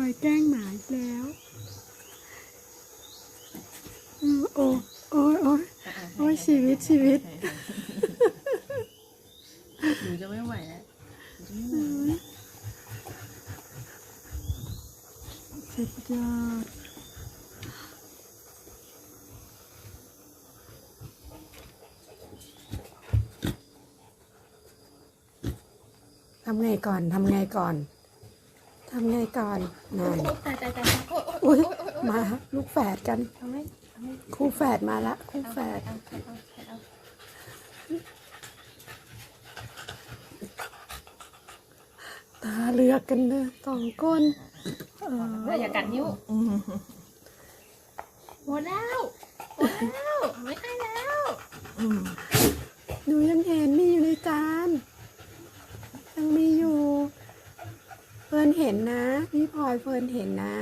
อยแกล้งหมาอีกแล้วอืมโอ้โอ้ยโอ้ยโอ้ยชีวิตชีวิตหนูจะไม่ไหวแล้วหนูจะไม่ไหวสุดยอดทำไงก่อน ทำไงก่อน ทำไงก่อนนั่นตายตายตายโอ๊ยโอ๊ยอุ้ยมาลูกแฝดกันเอาไหมเอาไหมคู่แฝดมาละคู่แฝดเอาเอาเอาเอาตาเลือกกันเลยสองคนเออเฮ้ยอย่ากัดนิ้วหมดแล้วหมดแล้ว ไม่ให้แล้วหนูยังเห็นมีอยู่ในจาน ยังมีอยู่ เฟิ ร์นเห็นนะ พี่พลอยเฟิร์นเห็นนะ